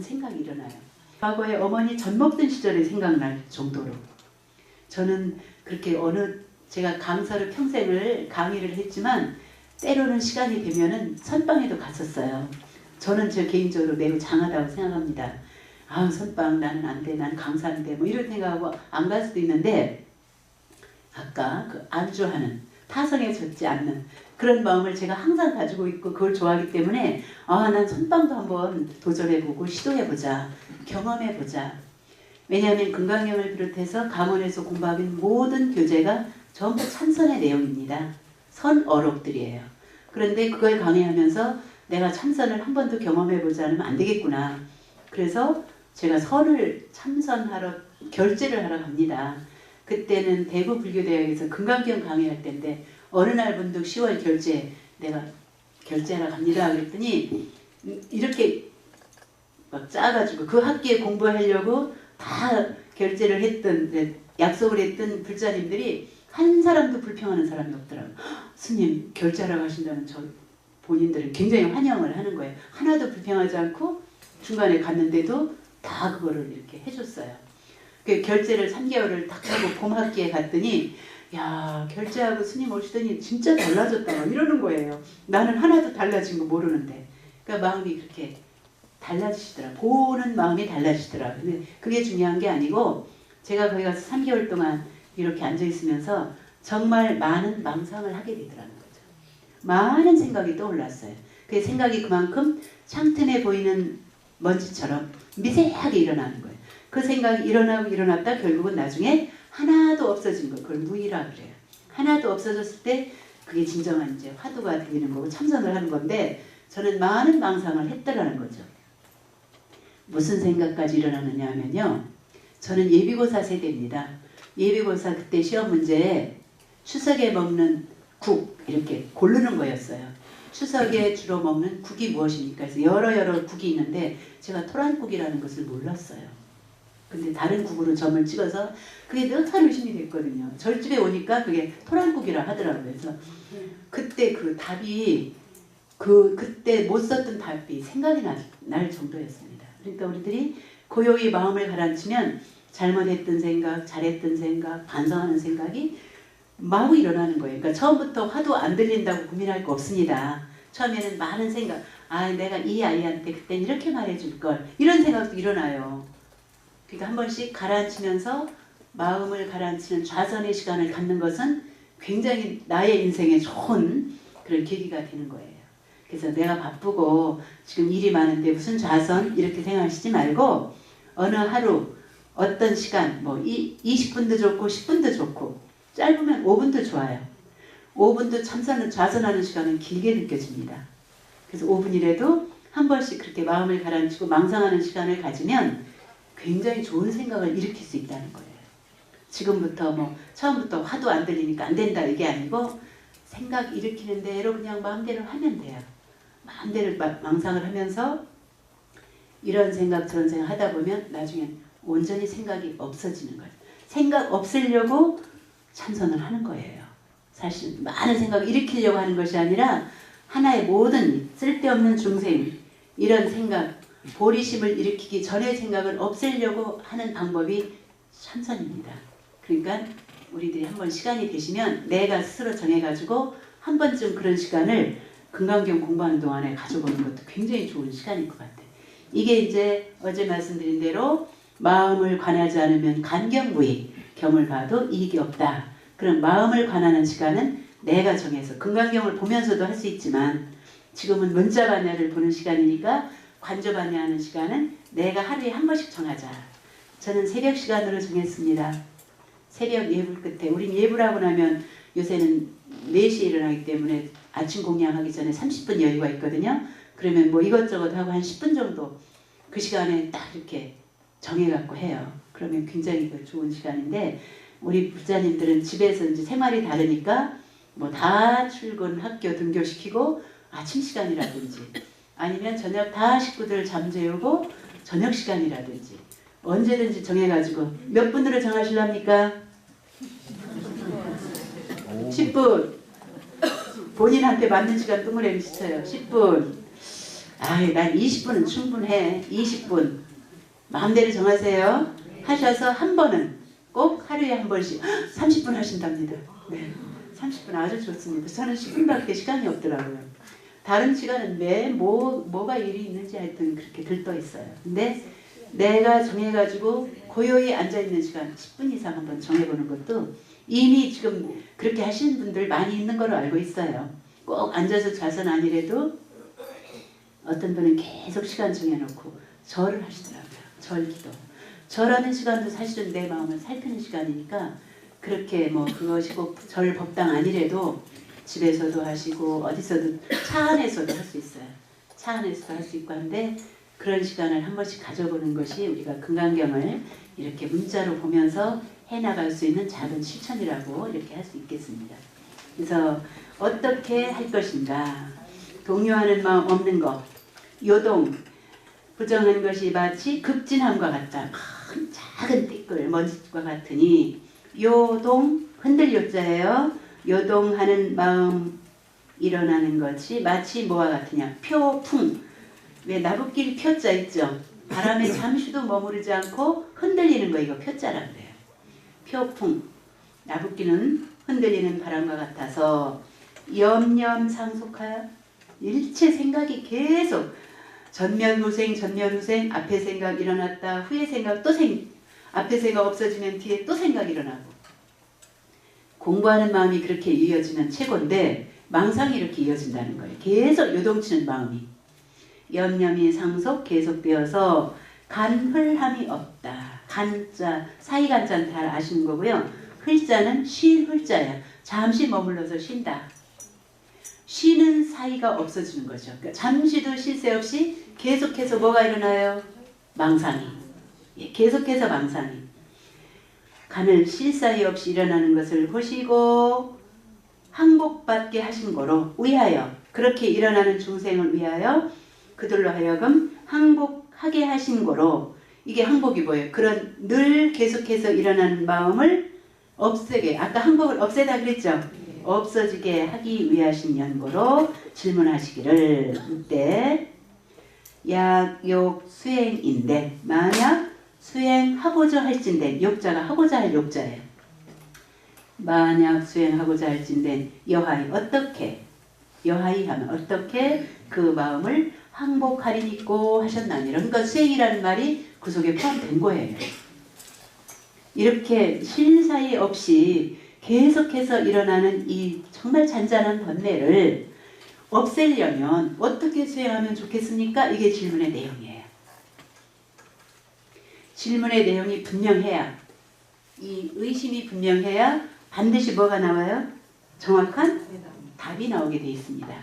많은 생각이 일어나요. 과거에 어머니 젖 먹던 시절이 생각날 정도로 저는 그렇게 어느 제가 강사를 평생을 강의를 했지만 때로는 시간이 되면은 선방에도 갔었어요. 저는 저 개인적으로 매우 장하다고 생각합니다. 아 선방 나는 안 돼, 난 강사인데 뭐 이런 생각하고 안 갈 수도 있는데 아까 그 안주하는 타성에 젖지 않는 그런 마음을 제가 항상 가지고 있고 그걸 좋아하기 때문에 아 난 선방도 한번 도전해보고 시도해보자 경험해보자. 왜냐하면 금강경을 비롯해서 강원에서 공부하는 모든 교재가 전부 참선의 내용입니다. 선어록들이에요. 그런데 그걸 강의하면서 내가 참선을 한 번도 경험해보지 않으면 안 되겠구나. 그래서 제가 선을 참선하러 결제를 하러 갑니다. 그때는 대구 불교대학에서 금강경 강의할 때인데 어느 날 문득 10월 결제 내가 결제하러 갑니다 그랬더니 이렇게 막 짜가지고 그 학기에 공부하려고 다 결제를 했던 네, 약속을 했던 불자님들이 한 사람도 불평하는 사람이 없더라고요. 스님 결제하러 가신다는 저 본인들은 굉장히 환영을 하는 거예요. 하나도 불평하지 않고 중간에 갔는데도 다 그거를 이렇게 해줬어요. 그 결제를 3개월을 딱 하고 봄 학기에 갔더니 야 결제하고 스님 오시더니 진짜 달라졌다 막 이러는 거예요. 나는 하나도 달라진 거 모르는데 그러니까 마음이 그렇게 달라지시더라. 보는 마음이 달라지시더라. 근데 그게 중요한 게 아니고 제가 거기 가서 3개월 동안 이렇게 앉아 있으면서 정말 많은 망상을 하게 되더라는 거죠. 많은 생각이 떠올랐어요. 그 생각이 그만큼 창틈에 보이는 먼지처럼 미세하게 일어나는 거예요. 그 생각이 일어나고 일어났다 결국은 나중에 하나도 없어진 거 그걸 무의라 그래요. 하나도 없어졌을 때 그게 진정한 이제 화두가 되는 거고 참선을 하는 건데 저는 많은 망상을 했다라는 거죠. 무슨 생각까지 일어나느냐 하면요. 저는 예비고사 세대입니다. 예비고사 그때 시험 문제에 추석에 먹는 국 이렇게 고르는 거였어요. 추석에 주로 먹는 국이 무엇입니까? 그래서 여러 여러 국이 있는데 제가 토란국이라는 것을 몰랐어요. 근데 다른 국으로 점을 찍어서 그게 늘 의심이 됐거든요. 절집에 오니까 그게 토란국이라 하더라고요. 그래서 그때 그 답이 그 그때 못 썼던 답이 생각이 날, 날 정도였습니다. 그러니까 우리들이 고요히 마음을 가라앉히면 잘못했던 생각, 잘했던 생각, 반성하는 생각이 마구 일어나는 거예요. 그러니까 처음부터 화도 안 들린다고 고민할 거 없습니다. 처음에는 많은 생각, 아 내가 이 아이한테 그땐 이렇게 말해줄 걸 이런 생각도 일어나요. 그러니까 한 번씩 가라앉히면서 마음을 가라앉히는 좌선의 시간을 갖는 것은 굉장히 나의 인생에 좋은 그런 계기가 되는 거예요. 그래서 내가 바쁘고 지금 일이 많은데 무슨 좌선 이렇게 생각하시지 말고 어느 하루 어떤 시간 뭐 이, 20분도 좋고 10분도 좋고 짧으면 5분도 좋아요. 5분도 참선은 좌선하는 시간은 길게 느껴집니다. 그래서 5분이라도 한 번씩 그렇게 마음을 가라앉히고 망상하는 시간을 가지면 굉장히 좋은 생각을 일으킬 수 있다는 거예요. 지금부터 뭐 처음부터 화도 안 들리니까 안 된다 이게 아니고 생각 일으키는 대로 그냥 마음대로 하면 돼요. 마음대로 마- 망상을 하면서 이런 생각 저런 생각 하다 보면 나중엔 온전히 생각이 없어지는 거예요. 생각 없애려고 참선을 하는 거예요. 사실 많은 생각을 일으키려고 하는 것이 아니라 하나의 모든 쓸데없는 중생 이런 생각 보리심을 일으키기 전의 생각을 없애려고 하는 방법이 참선입니다. 그러니까 우리들이 한번 시간이 되시면 내가 스스로 정해가지고 한 번쯤 그런 시간을 금강경 공부하는 동안에 가져보는 것도 굉장히 좋은 시간일 것 같아요. 이게 이제 어제 말씀드린 대로 마음을 관하지 않으면 간경무익 경을 봐도 이익이 없다. 그런 마음을 관하는 시간은 내가 정해서 금강경을 보면서도 할 수 있지만 지금은 문자 반야를 보는 시간이니까 관저 반야하는 시간은 내가 하루에 한 번씩 정하자. 저는 새벽 시간으로 정했습니다. 새벽 예불 끝에 우린 예불하고 나면 요새는 4시에 일어나기 때문에 아침 공양하기 전에 30분 여유가 있거든요. 그러면 뭐 이것저것 하고 한 10분 정도 그 시간에 딱 이렇게 정해갖고 해요. 그러면 굉장히 그 좋은 시간인데 우리 부자님들은 집에서 이제 생활이 다르니까 뭐 다 출근 학교 등교시키고 아침 시간이라든지 아니면 저녁 다 식구들 잠재우고 저녁 시간이라든지 언제든지 정해가지고 몇 분으로 정하실랍니까? 10분 본인한테 맞는 시간 동그라미 시쳐요 10분 아이, 난 20분은 충분해. 20분. 마음대로 정하세요. 하셔서 한 번은 꼭 하루에 한 번씩 30분 하신답니다. 네. 30분 아주 좋습니다. 저는 10분밖에 시간이 없더라고요. 다른 시간은 매 뭐, 뭐가 일이 있는지 하여튼 그렇게 들떠 있어요. 근데 내가 정해가지고 고요히 앉아있는 시간 10분 이상 한번 정해보는 것도 이미 지금 그렇게 하시는 분들 많이 있는 걸로 알고 있어요. 꼭 앉아서 자선 아니래도 어떤 분은 계속 시간 정해놓고 절을 하시더라고요. 절 기도. 절하는 시간도 사실은 내 마음을 살피는 시간이니까 그렇게 뭐 그것이 꼭절 법당 아니래도 집에서도 하시고 어디서도 차 안에서도 할 수 있어요. 차 안에서도 할 수 있고 한데 그런 시간을 한 번씩 가져보는 것이 우리가 금강경을 이렇게 문자로 보면서 해나갈 수 있는 작은 실천이라고 이렇게 할 수 있겠습니다. 그래서 어떻게 할 것인가 동요하는 마음 없는 것 요동 부정한 것이 마치 급진함과 같다. 큰 작은 띠끌 먼지과 같으니 요동 흔들 요자예요. 요동하는 마음 일어나는 것이 마치 뭐와 같으냐. 표풍. 왜 나붓길 표자 있죠? 바람에 잠시도 머무르지 않고 흔들리는 거 이거 표자라 그래요. 표풍. 나붓기는 흔들리는 바람과 같아서 염염 상속하여 일체 생각이 계속 전면 후생 전면 후생 앞에 생각 일어났다 후에 생각 또 생 앞에 생각 없어지면 뒤에 또 생각 일어나고 공부하는 마음이 그렇게 이어지면 최고인데 망상이 이렇게 이어진다는 거예요. 계속 요동치는 마음이 염염이 상속 계속되어서 간헐함이 없다. 간자 사이간자는 잘 아시는 거고요. 흘자는 쉴 흘자야. 잠시 머물러서 쉰다. 쉬는 사이가 없어지는 거죠. 그러니까 잠시도 쉴 새 없이 계속해서 뭐가 일어나요? 망상이. 예, 계속해서 망상이. 간을 쉴 사이 없이 일어나는 것을 보시고 항복받게 하신 거로 위하여 그렇게 일어나는 중생을 위하여 그들로 하여금 항복하게 하신 거로 이게 항복이 뭐예요? 그런 늘 계속해서 일어나는 마음을 없애게 아까 항복을 없애다 그랬죠? 없어지게 하기 위하신 연고로 질문하시기를 이때 약욕 수행인데 만약 수행하고자 할진된 욕자가 하고자 할 욕자예요. 만약 수행하고자 할진된 여하이 어떻게 여하이 하면 어떻게 그 마음을 항복하리니고 하셨나니라. 그러니까 수행이라는 말이 그 속에 포함된 거예요. 이렇게 쉴 사이 없이 계속해서 일어나는 이 정말 잔잔한 번뇌를 없애려면 어떻게 수행하면 좋겠습니까? 이게 질문의 내용이에요. 질문의 내용이 분명해야 이 의심이 분명해야 반드시 뭐가 나와요? 정확한 답이 나오게 돼 있습니다.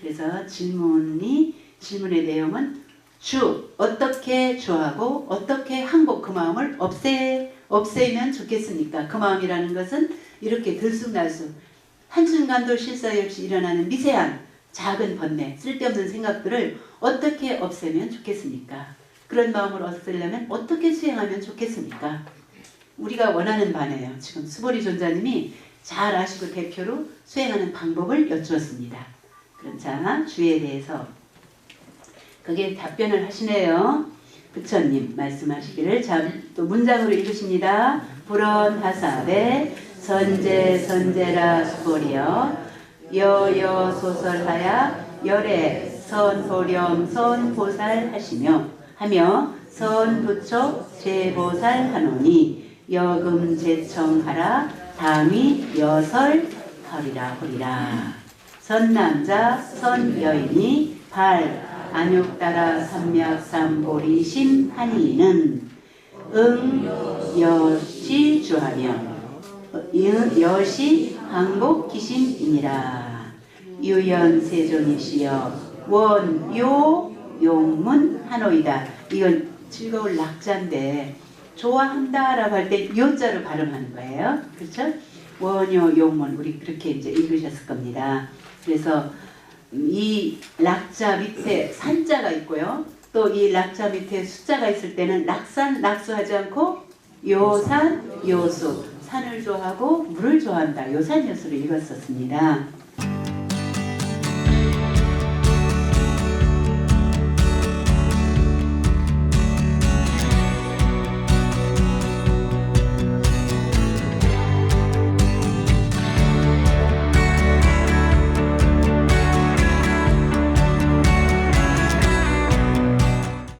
그래서 질문이 질문의 내용은 주 어떻게 주하고 어떻게 항복 그 마음을 없애 없애면 좋겠습니까? 그 마음이라는 것은 이렇게 들쑥날쑥 한순간도 실사이 없이 일어나는 미세한 작은 번뇌 쓸데없는 생각들을 어떻게 없애면 좋겠습니까? 그런 마음을 없애려면 어떻게 수행하면 좋겠습니까? 우리가 원하는 바네요. 지금 수보리 존자님이 잘 아시고 대표로 수행하는 방법을 여쭈었습니다. 그럼 자 주에 대해서 그게 답변을 하시네요. 부처님 말씀하시기를 또 문장으로 읽으십니다. 불언하사대 선제 선제라 수보리여 여여 소설하야 열애 선보렴 선보살 하시며 하며 선부처 제보살 하노니 여금 제청하라 담이 여설 허리라 허리라. 선남자 선여인이 발 안욕 따라 삼약 삼보리 심하니는 응 여시 주하며 여시 항복 기심이니라. 유연 세존이시여 원요 용문 하노이다 이건 즐거울 낙자인데 좋아한다라고 할 때 요자로 발음하는 거예요 그렇죠 원요 용문 우리 그렇게 이제 읽으셨을 겁니다 그래서 이 락자 밑에 산자가 있고요. 또이 락자 밑에 숫자가 있을 때는 낙산 낙수하지 않고 요산 요수 산을 좋아하고 물을 좋아한다. 요산 요수를 읽었었습니다.